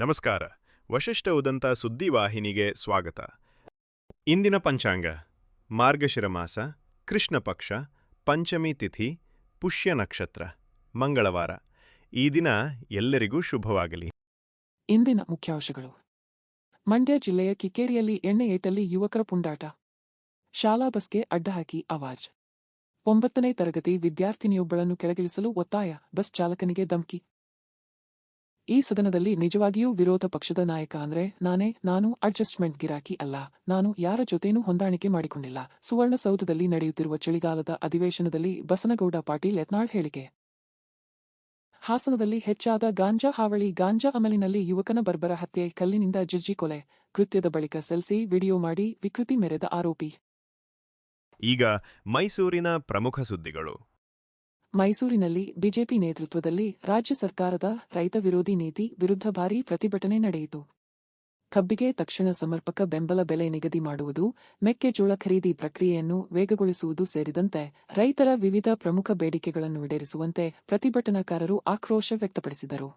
ನಮಸ್ಕಾರ. ವಶಿಷ್ಠ ಉದಂತ ಸುದ್ದಿವಾಹಿನಿಗೆ ಸ್ವಾಗತ. ಇಂದಿನ ಪಂಚಾಂಗ. ಮಾರ್ಗಶಿರ ಮಾಸ ಕೃಷ್ಣ ಪಕ್ಷ, ಪಂಚಮಿ ತಿಥಿ, ಪುಷ್ಯ ನಕ್ಷತ್ರ. ಮಂಗಳವಾರ. ಈ ದಿನ ಎಲ್ಲರಿಗೂ ಶುಭವಾಗಲಿ. ಇಂದಿನ ಮುಖ್ಯಾಂಶಗಳು. ಮಂಡ್ಯ ಜಿಲ್ಲೆಯ ಕಿಕ್ಕೇರಿಯಲ್ಲಿ ಎಣ್ಣೆ ಏಟಲ್ಲಿ ಯುವಕರ ಪುಂಡಾಟ. ಶಾಲಾ ಬಸ್ಗೆ ಅಡ್ಡಹಾಕಿ ಅವಾಜ್. ಒಂಬತ್ತನೇ ತರಗತಿ ವಿದ್ಯಾರ್ಥಿನಿಯೊಬ್ಬಳನ್ನು ಕೆಳಗಿಳಿಸಲು ಒತ್ತಾಯ, ಬಸ್ ಚಾಲಕನಿಗೆ ಧಮ್ಕಿ. ಈ ಸದನದಲ್ಲಿ ನಿಜವಾಗಿಯೂ ವಿರೋಧ ಪಕ್ಷದ ನಾಯಕ ಅಂದ್ರೆ ನಾನೇ, ನಾನು ಅಡ್ಜಸ್ಟ್ಮೆಂಟ್ ಗಿರಾಕಿ ಅಲ್ಲ. ನಾನು ಯಾರ ಜೊತೆನೂ ಹೊಂದಾಣಿಕೆ ಮಾಡಿಕೊಂಡಿಲ್ಲ. ಸುವರ್ಣಸೌಧದಲ್ಲಿ ನಡೆಯುತ್ತಿರುವ ಚಳಿಗಾಲದ ಅಧಿವೇಶನದಲ್ಲಿ ಬಸನಗೌಡ ಪಾಟೀಲ್ ಯತ್ನಾಳ್ ಹೇಳಿಕೆ. ಹಾಸನದಲ್ಲಿ ಹೆಚ್ಚಾದ ಗಾಂಜಾ ಹಾವಳಿ, ಗಾಂಜಾ ಅಮಲಿನಲ್ಲಿ ಯುವಕನ ಬರ್ಬರ ಹತ್ಯೆ, ಕಲ್ಲಿನಿಂದ ಜಜ್ಜಿ ಕೊಲೆ, ಕೃತ್ಯದ ಬಳಿಕ ಸೆಲ್ಸಿ ವಿಡಿಯೋ ಮಾಡಿ ವಿಕೃತಿ ಮೆರೆದ ಆರೋಪಿ. ಈಗ ಮೈಸೂರಿನ ಪ್ರಮುಖ ಸುದ್ದಿಗಳು. ಮೈಸೂರಿನಲ್ಲಿ ಬಿಜೆಪಿ ನೇತೃತ್ವದಲ್ಲಿ ರಾಜ್ಯ ಸರ್ಕಾರದ ರೈತ ವಿರೋಧಿ ನೀತಿ ವಿರುದ್ಧ ಭಾರೀ ಪ್ರತಿಭಟನೆ ನಡೆಯಿತು. ಕಬ್ಬಿಗೆ ತಕ್ಷಣ ಸಮರ್ಪಕ ಬೆಂಬಲ ಬೆಲೆ ನಿಗದಿ ಮಾಡುವುದು, ಮೆಕ್ಕೆಜೋಳ ಖರೀದಿ ಪ್ರಕ್ರಿಯೆಯನ್ನು ವೇಗಗೊಳಿಸುವುದು ಸೇರಿದಂತೆ ರೈತರ ವಿವಿಧ ಪ್ರಮುಖ ಬೇಡಿಕೆಗಳನ್ನು ಈಡೇರಿಸುವಂತೆ ಪ್ರತಿಭಟನಾಕಾರರು ಆಕ್ರೋಶ ವ್ಯಕ್ತಪಡಿಸಿದರು.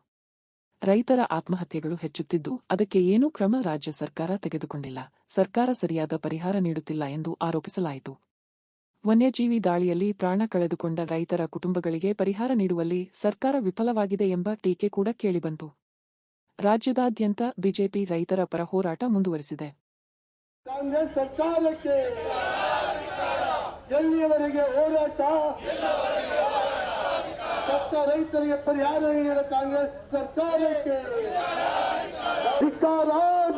ರೈತರ ಆತ್ಮಹತ್ಯೆಗಳು ಹೆಚ್ಚುತ್ತಿದ್ದು, ಅದಕ್ಕೆ ಏನೂ ಕ್ರಮ ರಾಜ್ಯ ಸರ್ಕಾರ ತೆಗೆದುಕೊಂಡಿಲ್ಲ. ಸರ್ಕಾರ ಸರಿಯಾದ ಪರಿಹಾರ ನೀಡುತ್ತಿಲ್ಲ ಎಂದು ಆರೋಪಿಸಲಾಯಿತು. ವನ್ಯಜೀವಿ ದಾಳಿಯಲ್ಲಿ ಪ್ರಾಣ ಕಳೆದುಕೊಂಡ ರೈತರ ಕುಟುಂಬಗಳಿಗೆ ಪರಿಹಾರ ನೀಡುವಲ್ಲಿ ಸರ್ಕಾರ ವಿಫಲವಾಗಿದೆ ಎಂಬ ಟೀಕೆ ಕೂಡ ಕೇಳಿಬಂತು. ರಾಜ್ಯದಾದ್ಯಂತ ಬಿಜೆಪಿ ರೈತರ ಪರ ಹೋರಾಟ ಮುಂದುವರೆಸಿದೆ. ಕಾಂಗ್ರೆಸ್ ಸರ್ಕಾರಕ್ಕೆ ಎಲ್ಲಿಯವರೆಗೆ ಹೋರಾಟ? ಸತ್ತ ರೈತರಿಗೆ ಪರಿಹಾರ ನೀಡಿದ ಕಾಂಗ್ರೆಸ್ ಸರ್ಕಾರಕ್ಕೆ ಧಿಕ್ಕಾರ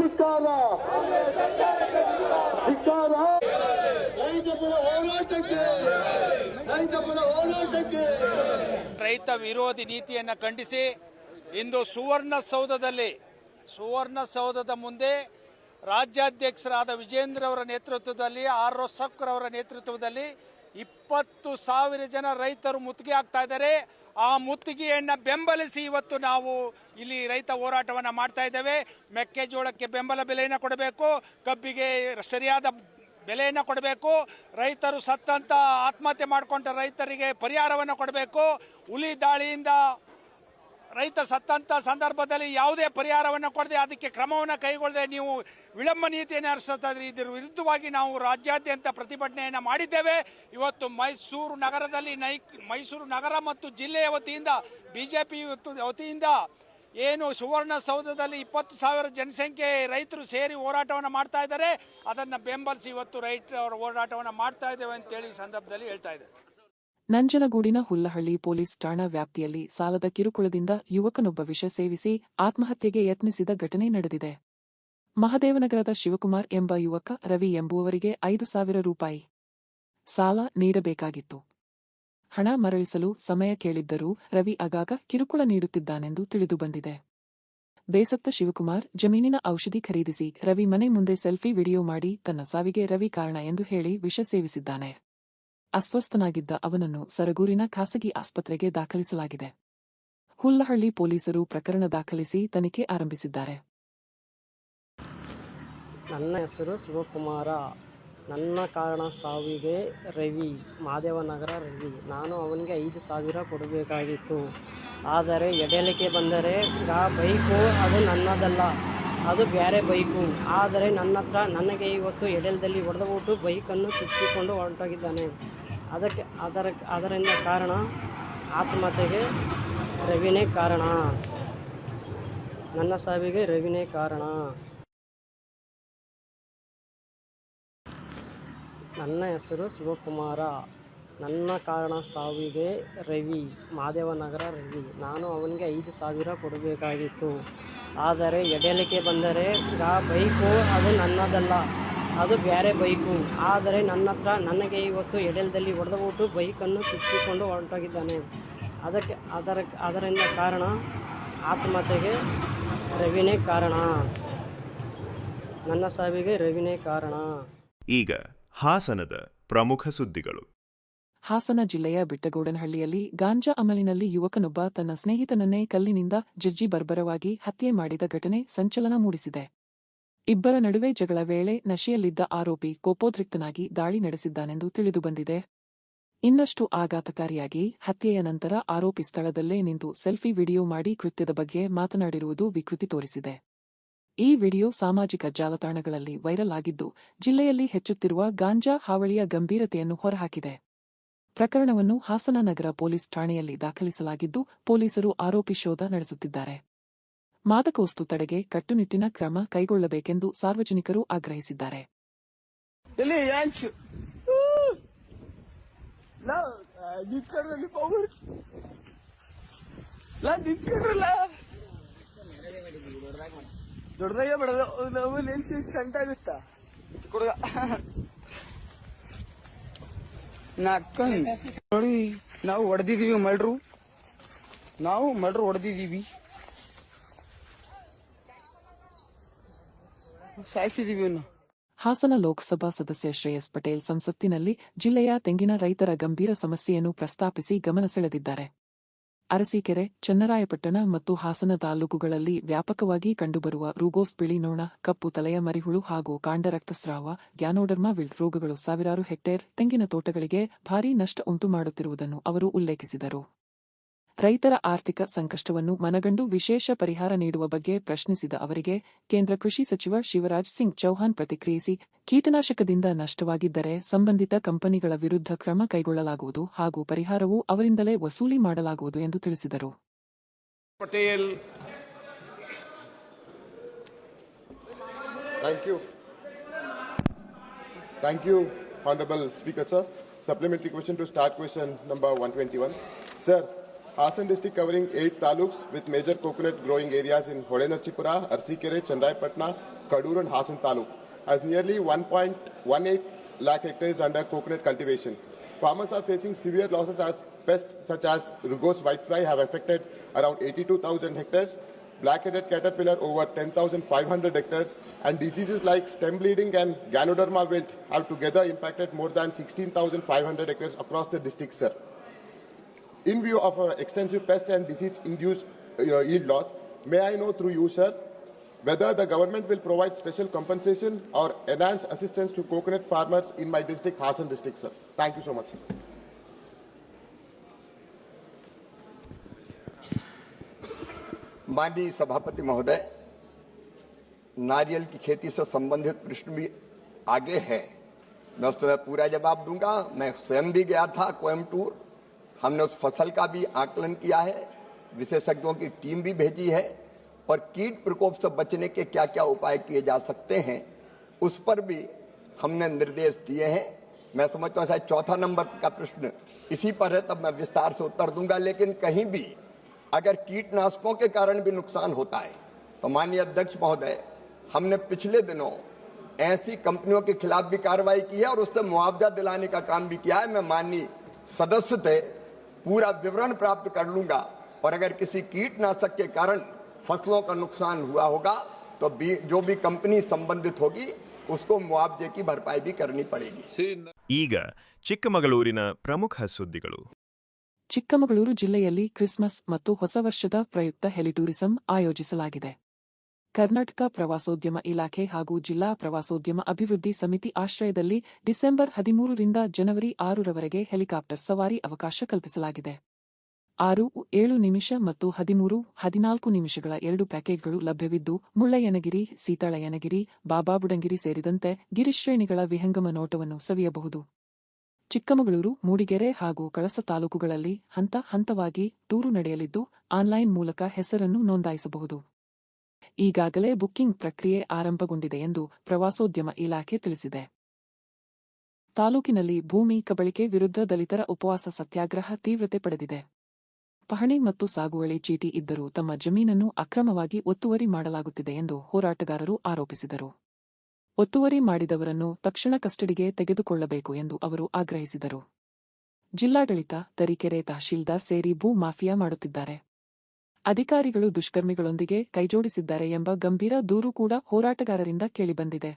ಧಿಕ್ಕಾರ. ಧಿಕ್ಕಾರ ಹೋರಾಟಕ್ಕೆ ರೈತ ಹೋರಾಟಕ್ಕೆ. ರೈತ ವಿರೋಧಿ ನೀತಿಯನ್ನು ಖಂಡಿಸಿ ಇಂದು ಸುವರ್ಣ ಸೌಧದಲ್ಲಿ, ಸುವರ್ಣ ಸೌಧದ ಮುಂದೆ ರಾಜ್ಯಾಧ್ಯಕ್ಷರಾದ ವಿಜೇಂದ್ರ ಅವರ ನೇತೃತ್ವದಲ್ಲಿ, ಆರ್ ಅವರ ನೇತೃತ್ವದಲ್ಲಿ ಇಪ್ಪತ್ತು ಸಾವಿರ ಜನ ರೈತರು ಮುತ್ತಿಗೆ ಆಗ್ತಾ ಇದ್ದಾರೆ. ಆ ಮುತ್ತಿಗೆಯನ್ನು ಬೆಂಬಲಿಸಿ ಇವತ್ತು ನಾವು ಇಲ್ಲಿ ರೈತ ಹೋರಾಟವನ್ನು ಮಾಡ್ತಾ ಇದ್ದೇವೆ. ಮೆಕ್ಕೆಜೋಳಕ್ಕೆ ಬೆಂಬಲ ಬೆಲೆಯನ್ನು ಕೊಡಬೇಕು. ಕಬ್ಬಿಗೆ ಸರಿಯಾದ ಬೆಲೆಯನ್ನು ಕೊಡಬೇಕು, ರೈತರು ಸತ್ತಂತ ಆತ್ಮಹತ್ಯೆ ಮಾಡಿಕೊಂಡ ರೈತರಿಗೆ ಪರಿಹಾರವನ್ನು ಕೊಡಬೇಕು, ಹುಲಿ ದಾಳಿಯಿಂದ ರೈತ ಸತ್ತಂತ ಸಂದರ್ಭದಲ್ಲಿ ಯಾವುದೇ ಪರಿಹಾರವನ್ನು ಕೊಡದೆ ಅದಕ್ಕೆ ಕ್ರಮವನ್ನು ಕೈಗೊಳ್ಳದೆ ನೀವು ವಿಳಂಬ ನೀತಿಯನ್ನು ಹರಿಸ್ತಾ ಇದ್ರಿ ವಿರುದ್ಧವಾಗಿ ನಾವು ರಾಜ್ಯಾದ್ಯಂತ ಪ್ರತಿಭಟನೆಯನ್ನು ಮಾಡಿದ್ದೇವೆ. ಇವತ್ತು ಮೈಸೂರು ನಗರದಲ್ಲಿ ನೈ ಮೈಸೂರು ನಗರ ಮತ್ತು ಜಿಲ್ಲೆಯ ವತಿಯಿಂದ, ಬಿಜೆಪಿ ವತಿಯಿಂದ ಏನು ಸುವರ್ಣಸೌಧದಲ್ಲಿ ಇಪ್ಪತ್ತು ಸಾವಿರ ಜನಸಂಖ್ಯೆ ರೈತರು ಸೇರಿ ಹೋರಾಟವನ್ನು ಮಾಡ್ತಾ ಇದ್ದಾರೆ. ಅದನ್ನು ಬೆಂಬಲಿಸಿ ಇವತ್ತು ರೈತರ ಹೋರಾಟವನ್ನು ಮಾಡ್ತಾ ಇದ್ದೇವೆ ಅಂತೇಳಿ ಸಂದರ್ಭದಲ್ಲಿ ಹೇಳ್ತಾ ಇದ್ದಾರೆ. ನಂಜನಗೂಡಿನ ಹುಲ್ಲಹಳ್ಳಿ ಪೊಲೀಸ್ ಠಾಣಾ ವ್ಯಾಪ್ತಿಯಲ್ಲಿ ಸಾಲದ ಕಿರುಕುಳದಿಂದ ಯುವಕನೊಬ್ಬ ವಿಷ ಸೇವಿಸಿ ಆತ್ಮಹತ್ಯೆಗೆ ಯತ್ನಿಸಿದ ಘಟನೆ ನಡೆದಿದೆ. ಮಹದೇವನಗರದ ಶಿವಕುಮಾರ್ ಎಂಬ ಯುವಕ ರವಿ ಎಂಬುವವರಿಗೆ ಐದು ಸಾವಿರ ರೂಪಾಯಿ ಸಾಲ ನೀಡಬೇಕಾಗಿತ್ತು. ಹಣ ಮರಳಿಸಲು ಸಮಯ ಕೇಳಿದ್ದರೂ ರವಿ ಆಗಾಗ ಕಿರುಕುಳ ನೀಡುತ್ತಿದ್ದಾನೆಂದು ತಿಳಿದುಬಂದಿದೆ. ಬೇಸತ್ತ ಶಿವಕುಮಾರ್ ಜಮೀನಿನ ಔಷಧಿ ಖರೀದಿಸಿ ರವಿ ಮನೆ ಮುಂದೆ ಸೆಲ್ಫಿ ವಿಡಿಯೋ ಮಾಡಿ ತನ್ನ ಸಾವಿಗೆ ರವಿ ಕಾರಣ ಎಂದು ಹೇಳಿ ವಿಷ ಸೇವಿಸಿದ್ದಾನೆ. ಅಸ್ವಸ್ಥನಾಗಿದ್ದ ಅವನನ್ನು ಸರಗೂರಿನ ಖಾಸಗಿ ಆಸ್ಪತ್ರೆಗೆ ದಾಖಲಿಸಲಾಗಿದೆ. ಹುಲ್ಲಹಳ್ಳಿ ಪೊಲೀಸರು ಪ್ರಕರಣ ದಾಖಲಿಸಿ ತನಿಖೆ ಆರಂಭಿಸಿದ್ದಾರೆ. ನನ್ನ ಹೆಸರು ಶಿವಕುಮಾರ. ನನ್ನ ಕಾರಣ ಸಾವಿಗೆ ರವಿ, ಮಾದೇವನಗರ ರವಿ. ನಾನು ಅವನಿಗೆ ಐದು ಸಾವಿರ ಕೊಡಬೇಕಾಗಿತ್ತು. ಆದರೆ ಎಡಲಿಕೆ ಬಂದರೆ ಆ ಬೈಕು ಅದು ನನ್ನದಲ್ಲ, ಅದು ಬೇರೆ ಬೈಕು. ಆದರೆ ನನ್ನ ಹತ್ರ ನನಗೆ ಇವತ್ತು ಎಡೆಲದಲ್ಲಿ ಹೊಡೆದುಬಿಟ್ಟು ಬೈಕನ್ನು ಸುತ್ತಿಕೊಂಡು ಹೊರಟೋಗಿದ್ದಾನೆ. ಅದಕ್ಕೆ, ಅದರ, ಅದರಿಂದ ಕಾರಣ ಆತ್ಮಹತ್ಯೆಗೆ ರವಿನೇ ಕಾರಣ. ನನ್ನ ಸಾವಿಗೆ ರವಿನೇ ಕಾರಣ. ನನ್ನ ಹೆಸರು ಶಿವಕುಮಾರ. ನನ್ನ ಕಾರಣ ಸಾವಿಗೆ ರವಿ, ಮಾದೇವನಗರ ರವಿ. ನಾನು ಅವನಿಗೆ ಐದು ಸಾವಿರ ಕೊಡಬೇಕಾಗಿತ್ತು. ಆದರೆ ಎಡೆಲಿಕೆ ಬಂದರೆ ಆ ಬೈಕು, ಅದು ನನ್ನದಲ್ಲ. ಅದು ಬೇರೆ ಬೈಕು. ಆದರೆ ನನ್ನ ಹತ್ರ ನನಗೆ ಇವತ್ತು ಎಡೆಲದಲ್ಲಿ ಹೊಡೆದುಬಿಟ್ಟು ಬೈಕನ್ನು ಸುತ್ತಿಕೊಂಡು ಹೊರಟೋಗಿದ್ದಾನೆ. ಅದಕ್ಕೆ, ಅದರ, ಅದರಿಂದ ಕಾರಣ, ಆತ್ಮಹತ್ಯೆಗೆ ರವಿನೇ ಕಾರಣ. ನನ್ನ ಸಾವಿಗೆ ರವಿನೇ ಕಾರಣ. ಈಗ ಹಾಸನದ ಪ್ರಮುಖ ಸುದ್ದಿಗಳು. ಹಾಸನ ಜಿಲ್ಲೆಯ ಬಿಟ್ಟಗೌಡನಹಳ್ಳಿಯಲ್ಲಿ ಗಾಂಜಾ ಅಮಲಿನಲ್ಲಿ ಯುವಕನೊಬ್ಬ ತನ್ನ ಸ್ನೇಹಿತನನ್ನೇ ಕಲ್ಲಿನಿಂದ ಜಜ್ಜಿ ಬರ್ಬರವಾಗಿ ಹತ್ಯೆ ಮಾಡಿದ ಘಟನೆ ಸಂಚಲನ ಮೂಡಿಸಿದೆ. ಇಬ್ಬರ ನಡುವೆ ಜಗಳ ವೇಳೆ ನಶೆಯಲ್ಲಿದ್ದ ಆರೋಪಿ ಕೋಪೋದ್ರಿಕ್ತನಾಗಿ ದಾಳಿ ನಡೆಸಿದ್ದಾನೆಂದು ತಿಳಿದುಬಂದಿದೆ ಇನ್ನಷ್ಟು ಆಘಾತಕಾರಿಯಾಗಿ ಹತ್ಯೆಯ ನಂತರ ಆರೋಪಿ ಸ್ಥಳದಲ್ಲೇ ನಿಂತು ಸೆಲ್ಫಿ ವಿಡಿಯೋ ಮಾಡಿ ಕೃತ್ಯದ ಬಗ್ಗೆ ಮಾತನಾಡಿರುವುದು ವಿಕೃತಿ ತೋರಿಸಿದೆ. ಈ ವಿಡಿಯೋ ಸಾಮಾಜಿಕ ಜಾಲತಾಣಗಳಲ್ಲಿ ವೈರಲ್ ಆಗಿದ್ದು, ಜಿಲ್ಲೆಯಲ್ಲಿ ಹೆಚ್ಚುತ್ತಿರುವ ಗಾಂಜಾ ಹಾವಳಿಯ ಗಂಭೀರತೆಯನ್ನು ಹೊರಹಾಕಿದೆ. ಪ್ರಕರಣವನ್ನು ಹಾಸನ ನಗರ ಪೊಲೀಸ್ ಠಾಣೆಯಲ್ಲಿ ದಾಖಲಿಸಲಾಗಿದ್ದು, ಪೊಲೀಸರು ಆರೋಪಿ ಶೋಧ ನಡೆಸುತ್ತಿದ್ದಾರೆ. ಮಾದಕ ವಸ್ತು ತಡೆಗೆ ಕಟ್ಟುನಿಟ್ಟಿನ ಕ್ರಮ ಕೈಗೊಳ್ಳಬೇಕೆಂದು ಸಾರ್ವಜನಿಕರು ಆಗ್ರಹಿಸಿದ್ದಾರೆ. ಬಿಡೋದು. ನಾವು ನಿಲ್ಸಿ ಆಗುತ್ತಾ? ಹುಡುಗ ನಾಕನ್. ನೋಡಿ, ನಾವು ಹೊಡೆದಿದೀವಿ ಮಳ್ರು ನಾವು ಮಳ್ರು ಹೊಡೆದಿದೀವಿ ಸಾಯಿಸಿದೀವಿ ಹಾಸನ ಲೋಕಸಭಾ ಸದಸ್ಯ ಶ್ರೇಯಸ್ ಪಟೇಲ್ ಸಂಸತ್ತಿನಲ್ಲಿ ಜಿಲ್ಲೆಯ ತೆಂಗಿನ ರೈತರ ಗಂಭೀರ ಸಮಸ್ಯೆಯನ್ನು ಪ್ರಸ್ತಾಪಿಸಿ ಗಮನ ಸೆಳೆದಿದ್ದಾರೆ. ಅರಸೀಕೆರೆ, ಚನ್ನರಾಯಪಟ್ಟಣ ಮತ್ತು ಹಾಸನ ತಾಲ್ಲೂಕುಗಳಲ್ಲಿ ವ್ಯಾಪಕವಾಗಿ ಕಂಡುಬರುವ ರೂಗೋಸ್ ಬಿಳಿ ನೋಣ ಕಪ್ಪು ತಲೆಯ ಮರಿಹುಳು ಹಾಗೂ ಕಾಂಡ ರಕ್ತಸ್ರಾವ, ಗ್ಯಾನೋಡರ್ಮಾ ವಿಲ್ಡ್ ರೋಗಗಳು ಸಾವಿರಾರು ಹೆಕ್ಟೇರ್ ತೆಂಗಿನ ತೋಟಗಳಿಗೆ ಭಾರೀ ನಷ್ಟ ಉಂಟು ಮಾಡುತ್ತಿರುವುದನ್ನು ಅವರು ಉಲ್ಲೇಖಿಸಿದರು. ರೈತರ ಆರ್ಥಿಕ ಸಂಕಷ್ಟವನ್ನು ಮನಗಂಡು ವಿಶೇಷ ಪರಿಹಾರ ನೀಡುವ ಬಗ್ಗೆ ಪ್ರಶ್ನಿಸಿದ ಅವರಿಗೆ ಕೇಂದ್ರ ಕೃಷಿ ಸಚಿವ ಶಿವರಾಜ್ ಸಿಂಗ್ ಚೌಹಾನ್ ಪ್ರತಿಕ್ರಿಯಿಸಿ ಕೀಟನಾಶಕದಿಂದ ನಷ್ಟವಾಗಿದ್ದರೆ ಸಂಬಂಧಿತ ಕಂಪನಿಗಳ ವಿರುದ್ಧ ಕ್ರಮ ಕೈಗೊಳ್ಳಲಾಗುವುದು ಹಾಗೂ ಪರಿಹಾರವು ಅವರಿಂದಲೇ ವಸೂಲಿ ಮಾಡಲಾಗುವುದು ಎಂದು ತಿಳಿಸಿದರು Patel Thank you. Thank you, Honorable Speaker, sir. Supplementary question to start question number 121. Sir, Hassan district covering eight taluks with major coconut growing areas in Hodenachipura, Arsikere, Chandraipatna, Kadur and Hassan taluk has nearly 1.18 lakh hectares under coconut cultivation. Farmers are facing severe losses as pests such as rugose whitefly have affected around 82,000 hectares black-headed caterpillar over 10,500 hectares, and diseases like stem bleeding and Ganoderma wilt have together impacted more than 16,500 hectares across the district, sir. In view of uh, extensive pest and disease-induced uh, yield loss, may I know through you, sir, whether the government will provide special compensation or enhance assistance to coconut farmers in my district, Hassan district, sir. Thank you so much, sir. माननीय सभापति महोदय नारियल की खेती से संबंधित प्रश्न भी आगे है मैं उस समय पूरा जवाब दूँगा मैं स्वयं भी गया था कोयमटूर हमने उस फ़सल का भी आकलन किया है, विशेषज्ञों की टीम भी भेजी है, और कीट प्रकोप से बचने के क्या क्या उपाय किए जा सकते हैं, उस पर भी हमने निर्देश दिए हैं। मैं समझता हूँ, शायद चौथा नंबर का प्रश्न इसी पर है, तब मैं विस्तार से उत्तर दूँगा, लेकिन कहीं भी अगर कीटनाशकों के कारण भी नुकसान होता है तो माननीय अध्यक्ष महोदय, हमने पिछले दिनों ऐसी कंपनियों के खिलाफ भी कार्रवाई की है और उससे मुआवजा दिलाने का काम भी किया है। मैं माननीय सदस्य से पूरा विवरण प्राप्त कर लूंगा और अगर किसी कीटनाशक के कारण फसलों का नुकसान हुआ होगा तो भी, जो भी कंपनी संबंधित होगी उसको मुआवजे की भरपाई भी करनी पड़ेगी ಈಗ ಚಿಕ್ಕಮಗಳೂರಿನ ಪ್ರಮುಖ ಸುದ್ದಿಗಳು ಚಿಕ್ಕಮಗಳೂರು ಜಿಲ್ಲೆಯಲ್ಲಿ ಕ್ರಿಸ್ಮಸ್ ಮತ್ತು ಹೊಸ ವರ್ಷದ ಪ್ರಯುಕ್ತ ಹೆಲಿಟೂರಿಸಂ ಆಯೋಜಿಸಲಾಗಿದೆ ಕರ್ನಾಟಕ ಪ್ರವಾಸೋದ್ಯಮ ಇಲಾಖೆ ಹಾಗೂ ಜಿಲ್ಲಾ ಪ್ರವಾಸೋದ್ಯಮ ಅಭಿವೃದ್ಧಿ ಸಮಿತಿ ಆಶ್ರಯದಲ್ಲಿ ಡಿಸೆಂಬರ್ ಹದಿಮೂರರಿಂದ ಜನವರಿ ಆರರವರೆಗೆ ಹೆಲಿಕಾಪ್ಟರ್ ಸವಾರಿ ಅವಕಾಶ ಕಲ್ಪಿಸಲಾಗಿದೆ. ಆರು, ಏಳು ನಿಮಿಷ ಮತ್ತು ಹದಿಮೂರು, ಹದಿನಾಲ್ಕು ನಿಮಿಷಗಳ ಎರಡು ಪ್ಯಾಕೇಜ್ಗಳು ಲಭ್ಯವಿದ್ದು, ಮುಳ್ಳಯ್ಯನಗಿರಿ, ಸೀತಾಳಯ್ಯನಗಿರಿ ಬಾಬಾಬುಡಂಗಿರಿ ಸೇರಿದಂತೆ ಗಿರಿಶ್ರೇಣಿಗಳ ವಿಹಂಗಮ ನೋಟವನ್ನು ಸವಿಯಬಹುದು. ಚಿಕ್ಕಮಗಳೂರು, ಮೂಡಿಗೆರೆ ಹಾಗೂ ಕಳಸ ತಾಲೂಕುಗಳಲ್ಲಿ ಹಂತ ಹಂತವಾಗಿ ಟೂರು ನಡೆಯಲಿದ್ದು, ಆನ್ಲೈನ್ ಮೂಲಕ ಹೆಸರನ್ನು ನೋಂದಾಯಿಸಬಹುದು. ಈಗಾಗಲೇ ಬುಕ್ಕಿಂಗ್ ಪ್ರಕ್ರಿಯೆ ಆರಂಭಗೊಂಡಿದೆ ಎಂದು ಪ್ರವಾಸೋದ್ಯಮ ಇಲಾಖೆ ತಿಳಿಸಿದೆ. ತಾಲೂಕಿನಲ್ಲಿ ಭೂಮಿ ಕಬಳಿಕೆ ವಿರುದ್ಧ ದಲಿತರ ಉಪವಾಸ ಸತ್ಯಾಗ್ರಹ ತೀವ್ರತೆ ಪಡೆದಿದೆ. ಪಹಣಿ ಮತ್ತು ಸಾಗುವಳಿ ಚೀಟಿ ಇದ್ದರೂ ತಮ್ಮ ಜಮೀನನ್ನು ಅಕ್ರಮವಾಗಿ ಒತ್ತುವರಿ ಮಾಡಲಾಗುತ್ತಿದೆ ಎಂದು ಹೋರಾಟಗಾರರು ಆರೋಪಿಸಿದರು. ಒತ್ತುವರಿ ಮಾಡಿದವರನ್ನು ತಕ್ಷಣ ಕಸ್ಟಡಿಗೆ ತೆಗೆದುಕೊಳ್ಳಬೇಕು ಎಂದು ಅವರು ಆಗ್ರಹಿಸಿದರು. ಜಿಲ್ಲಾಡಳಿತ ತರೀಕೆರೆ ತಹಶೀಲ್ದಾರ್ ಸೇರಿ ಭೂ ಮಾಫಿಯಾ ಮಾಡುತ್ತಿದ್ದಾರೆ. ಅಧಿಕಾರಿಗಳು ದುಷ್ಕರ್ಮಿಗಳೊಂದಿಗೆ ಕೈಜೋಡಿಸಿದ್ದಾರೆ ಎಂಬ ಗಂಭೀರ ದೂರು ಕೂಡ ಹೋರಾಟಗಾರರಿಂದ ಕೇಳಿಬಂದಿದೆ.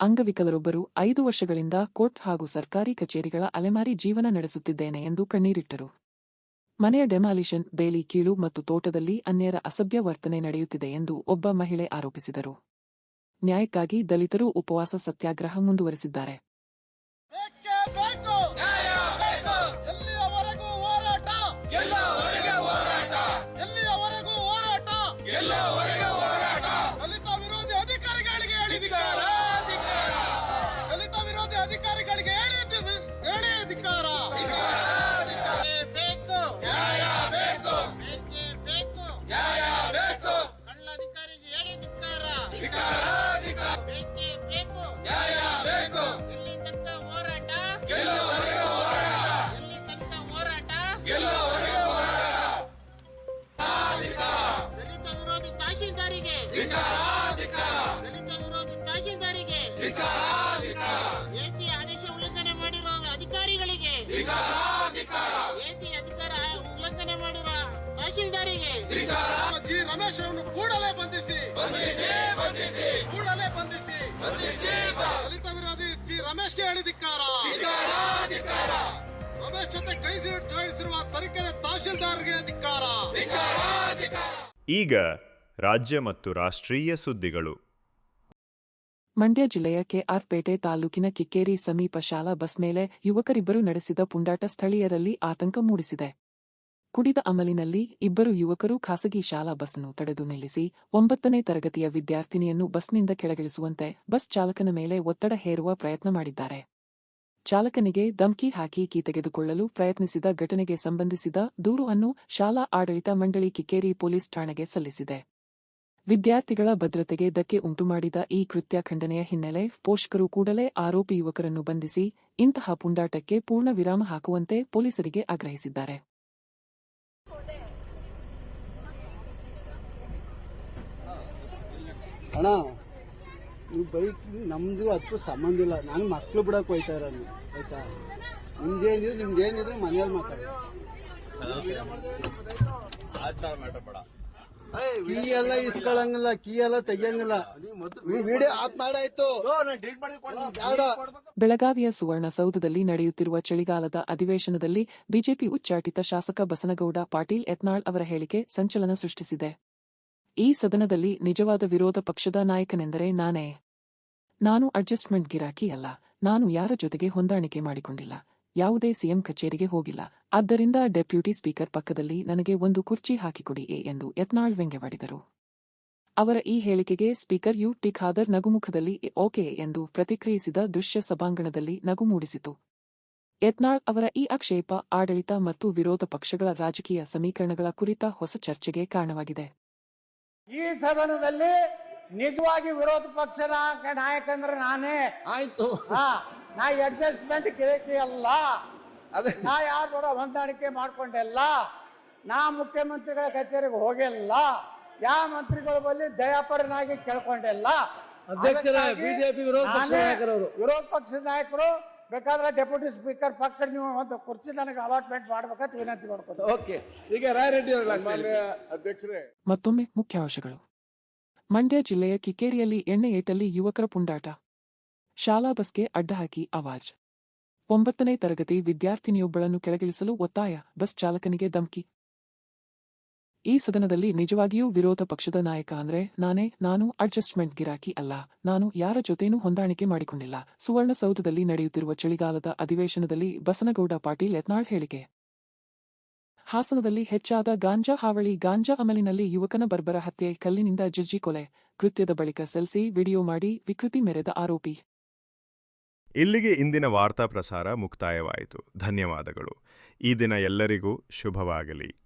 ಅಂಗವಿಕಲರೊಬ್ಬರು ಐದು ವರ್ಷಗಳಿಂದ ಕೋರ್ಟ್ ಹಾಗೂ ಸರ್ಕಾರಿ ಕಚೇರಿಗಳ ಅಲೆಮಾರಿ ಜೀವನ ನಡೆಸುತ್ತಿದ್ದೇನೆ ಎಂದು ಕಣ್ಣೀರಿಟ್ಟರು. ಮನೆಯ ಡೆಮಾಲಿಷನ್, ಬೇಲಿ, ಕೀಳು ಮತ್ತು ತೋಟದಲ್ಲಿ ಅನ್ಯರ ಅಸಭ್ಯ ವರ್ತನೆ ನಡೆಯುತ್ತಿದೆ ಎಂದು ಒಬ್ಬ ಮಹಿಳೆ ಆರೋಪಿಸಿದರು. ನ್ಯಾಯಕ್ಕಾಗಿ ದಲಿತರು ಉಪವಾಸ ಸತ್ಯಾಗ್ರಹ ಮುಂದುವರೆಸಿದ್ದಾರೆ. ದಲಿತ ವಿರೋಧಿ ಜಿ ರಮೇಶ್ಗೆ ಹೇಳಿದಿಕ್ಕಾರ ರಮೇಶ್ ಜೊತೆ ಕೈ ಜೋಡಿಸಿರುವ ತರೀಕೆರೆ ತಹಶೀಲ್ದಾರ್ಗೆ ಧಿಕ್ಕಾರ. ಈಗ ರಾಜ್ಯ ಮತ್ತು ರಾಷ್ಟ್ರೀಯ ಸುದ್ದಿಗಳು. ಮಂಡ್ಯ ಜಿಲ್ಲೆಯ ಕೆಆರ್ ಪೇಟೆ ತಾಲೂಕಿನ ಕಿಕ್ಕೇರಿ ಸಮೀಪ ಶಾಲಾ ಬಸ್ ಮೇಲೆ ಯುವಕರಿಬ್ಬರು ನಡೆಸಿದ ಪುಂಡಾಟ ಸ್ಥಳೀಯರಲ್ಲಿ ಆತಂಕ ಮೂಡಿಸಿದೆ. ಕುಡಿದ ಅಮಲಿನಲ್ಲಿ ಇಬ್ಬರು ಯುವಕರು ಖಾಸಗಿ ಶಾಲಾ ಬಸ್ನ್ನು ತಡೆದು ನಿಲ್ಲಿಸಿ ಒಂಬತ್ತನೇ ತರಗತಿಯ ವಿದ್ಯಾರ್ಥಿನಿಯನ್ನು ಬಸ್ನಿಂದ ಕೆಳಗಿಳಿಸುವಂತೆ ಬಸ್ ಚಾಲಕನ ಮೇಲೆ ಒತ್ತಡ ಹೇರುವ ಪ್ರಯತ್ನ ಮಾಡಿದ್ದಾರೆ. ಚಾಲಕನಿಗೆ ಧಮ್ಕಿ ಹಾಕಿ ಕೀ ತೆಗೆದುಕೊಳ್ಳಲು ಪ್ರಯತ್ನಿಸಿದ ಘಟನೆಗೆ ಸಂಬಂಧಿಸಿದ ದೂರು ಅನ್ನು ಶಾಲಾ ಆಡಳಿತ ಮಂಡಳಿ ಕಿಕ್ಕೇರಿ ಪೊಲೀಸ್ ಠಾಣೆಗೆ ಸಲ್ಲಿಸಿದೆ. ವಿದ್ಯಾರ್ಥಿಗಳ ಭದ್ರತೆಗೆ ಧಕ್ಕೆ ಉಂಟುಮಾಡಿದ ಈ ಕೃತ್ಯ ಖಂಡನೆಯ ಹಿನ್ನೆಲೆ ಪೋಷಕರು ಕೂಡಲೇ ಆರೋಪಿ ಯುವಕರನ್ನು ಬಂಧಿಸಿ ಇಂತಹ ಪುಂಡಾಟಕ್ಕೆ ಪೂರ್ಣ ವಿರಾಮ ಹಾಕುವಂತೆ ಪೊಲೀಸರಿಗೆ ಆಗ್ರಹಿಸಿದ್ದಾರೆ. ಅಣ್ಣ ನೀವು ಬೈಕ್ ನಮ್ದು ಅದಕ್ಕೂ ಸಂಬಂಧ ಇಲ್ಲ. ನಾನು ಮಕ್ಳು ಬಿಡಕ್ ಹೋಯ್ತಾ ಇರೋ ಆಯ್ತಾ? ನಿಮ್ದೇನಿದ್ರೆ ನಿಮ್ದೇನಿದ್ರೆ ಮನೇಲಿ ಮಾತಾಡಿ. ಕೀ ಎಲ್ಲ ಇಸ್ಕೊಳಂಗಿಲ್ಲ, ಕೀ ಎಲ್ಲ ತೆಗಿಯಂಗಿಲ್ಲ. Video of ಮಾಡಾಯ್ತು. ಬೆಳಗಾವಿಯ ಸುವರ್ಣಸೌಧದಲ್ಲಿ ನಡೆಯುತ್ತಿರುವ ಚಳಿಗಾಲದ ಅಧಿವೇಶನದಲ್ಲಿ ಬಿಜೆಪಿ ಉಚ್ಚಾಟಿತ ಶಾಸಕ ಬಸನಗೌಡ ಪಾಟೀಲ್ ಯತ್ನಾಳ್ ಅವರ ಹೇಳಿಕೆ ಸಂಚಲನ ಸೃಷ್ಟಿಸಿದೆ. ಈ ಸದನದಲ್ಲಿ ನಿಜವಾದ ವಿರೋಧ ಪಕ್ಷದ ನಾಯಕನೆಂದರೆ ನಾನೇ. ನಾನು ಅಡ್ಜಸ್ಟ್ಮೆಂಟ್ ಗಿರಾಕಿ ಅಲ್ಲ. ನಾನು ಯಾರ ಜೊತೆಗೆ ಹೊಂದಾಣಿಕೆ ಮಾಡಿಕೊಂಡಿಲ್ಲ. ಯಾವುದೇ ಸಿಎಂ ಕಚೇರಿಗೆ ಹೋಗಿಲ್ಲ. ಆದ್ದರಿಂದ ಡೆಪ್ಯೂಟಿ ಸ್ಪೀಕರ್ ಪಕ್ಕದಲ್ಲಿ ನನಗೆ ಒಂದು ಕುರ್ಚಿ ಹಾಕಿಕೊಡಿ ಎಂದು ಯತ್ನಾಳ್ ವ್ಯಂಗ್ಯವಾಡಿದರು. ಅವರ ಈ ಹೇಳಿಕೆಗೆ ಸ್ಪೀಕರ್ ಯು. ಟಿ. ಖಾದರ್ ನಗುಮುಖದಲ್ಲಿ ಓಕೆ ಎಂದು ಪ್ರತಿಕ್ರಿಯಿಸಿದ ದೃಶ್ಯ ಸಭಾಂಗಣದಲ್ಲಿ ನಗು ಮೂಡಿಸಿತು. ಯತ್ನಾಳ್ ಅವರ ಈ ಆಕ್ಷೇಪ ಆಡಳಿತ ಮತ್ತು ವಿರೋಧ ಪಕ್ಷಗಳ ರಾಜಕೀಯ ಸಮೀಕರಣಗಳ ಕುರಿತ ಹೊಸ ಚರ್ಚೆಗೆ ಕಾರಣವಾಗಿದೆ. ಈ ಸದನದಲ್ಲಿ ನಿಜವಾಗಿ ವಿರೋಧ ಪಕ್ಷದ ನಾಯಕ ಅಂದ್ರೆ ನಾನೇ. ಆಯ್ತು. ಹಾ ನಾ ಅಡ್ಜಸ್ಟ್ಮೆಂಟ್ ಗಿರಕಿ ಅಲ್ಲ. ನಾ ಯಾರು ಕೂಡ ಹೊಂದಾಣಿಕೆ ಮಾಡ್ಕೊಂಡಿಲ್ಲ ನಾ ಮುಖ್ಯಮಂತ್ರಿಗಳ ಕಚೇರಿಗೆ ಹೋಗಿಲ್ಲ ಯಾವ ಮಂತ್ರಿಗಳು ಬಳಿ ದಯಾಪರನಾಗಿ ಕೇಳ್ಕೊಂಡಿಲ್ಲ. ಅಧ್ಯಕ್ಷರ ಬಿಜೆಪಿ ವಿರೋಧ ಪಕ್ಷದ ವಿರೋಧ ಪಕ್ಷದ ನಾಯಕರು ಬೇಕಾದ್ರೆ ಡೆಪ್ಯೂಟಿ ಸ್ಪೀಕರ್ ಪಕ್ಕ ನೀವು ಒಂದು ಕುರ್ಚಿ ನನಗೆ ಅಲಾಟ್ಮೆಂಟ್ ಮಾಡ್ಬೇಕಂತ ವಿನಂತಿ ಮಾಡ್ಕೊಂಡು ಓಕೆ ಈಗ ರಾಯರೆಡ್ಡಿ ಅಧ್ಯಕ್ಷರೇ. ಮತ್ತೊಮ್ಮೆ ಮುಖ್ಯಾಂಶಗಳು ಮಂಡ್ಯ ಜಿಲ್ಲೆಯ ಕಿಕ್ಕೇರಿಯಲ್ಲಿ ಎಣ್ಣೆ ಏಟಲ್ಲಿ ಯುವಕರ ಪುಂಡಾಟ. ಶಾಲಾ ಬಸ್ಗೆ ಅಡ್ಡಹಾಕಿ ಅವಾಜ್. ಒಂಬತ್ತನೇ ತರಗತಿ ವಿದ್ಯಾರ್ಥಿನಿಯೊಬ್ಬಳನ್ನು ಕೆಳಗಿಳಿಸಲು ಒತ್ತಾಯ ಬಸ್ ಚಾಲಕನಿಗೆ ಧಮ್ಕಿ. ಈ ಸದನದಲ್ಲಿ ನಿಜವಾಗಿಯೂ ವಿರೋಧ ಪಕ್ಷದ ನಾಯಕ ಅಂದ್ರೆ ನಾನೇ, ನಾನು ಅಡ್ಜಸ್ಟ್ಮೆಂಟ್ ಗಿರಾಕಿ ಅಲ್ಲ. ನಾನು ಯಾರ ಜೊತೆನೂ ಹೊಂದಾಣಿಕೆ ಮಾಡಿಕೊಂಡಿಲ್ಲ. ಸುವರ್ಣಸೌಧದಲ್ಲಿ ನಡೆಯುತ್ತಿರುವ ಚಳಿಗಾಲದ ಅಧಿವೇಶನದಲ್ಲಿ ಬಸನಗೌಡ ಪಾಟೀಲ್ ಯತ್ನಾಳ್ ಹೇಳಿಕೆ. ಹಾಸನದಲ್ಲಿ ಹೆಚ್ಚಾದ ಗಾಂಜಾ ಹಾವಳಿ, ಗಾಂಜಾ ಅಮಲಿನಲ್ಲಿ ಯುವಕನ ಬರ್ಬರ ಹತ್ಯೆ, ಕಲ್ಲಿನಿಂದ ಜಜ್ಜಿ ಕೊಲೆ, ಕೃತ್ಯದ ಬಳಿಕ ಸೆಲ್ಸಿ ವಿಡಿಯೋ ಮಾಡಿ ವಿಕೃತಿ ಮೆರೆದ ಆರೋಪಿ. ಇಲ್ಲಿಗೆ ಇಂದಿನ ವಾರ್ತಾ ಪ್ರಸಾರ ಮುಕ್ತಾಯವಾಯಿತು. ಧನ್ಯವಾದಗಳು. ಈ ದಿನ ಎಲ್ಲರಿಗೂ ಶುಭವಾಗಲಿ.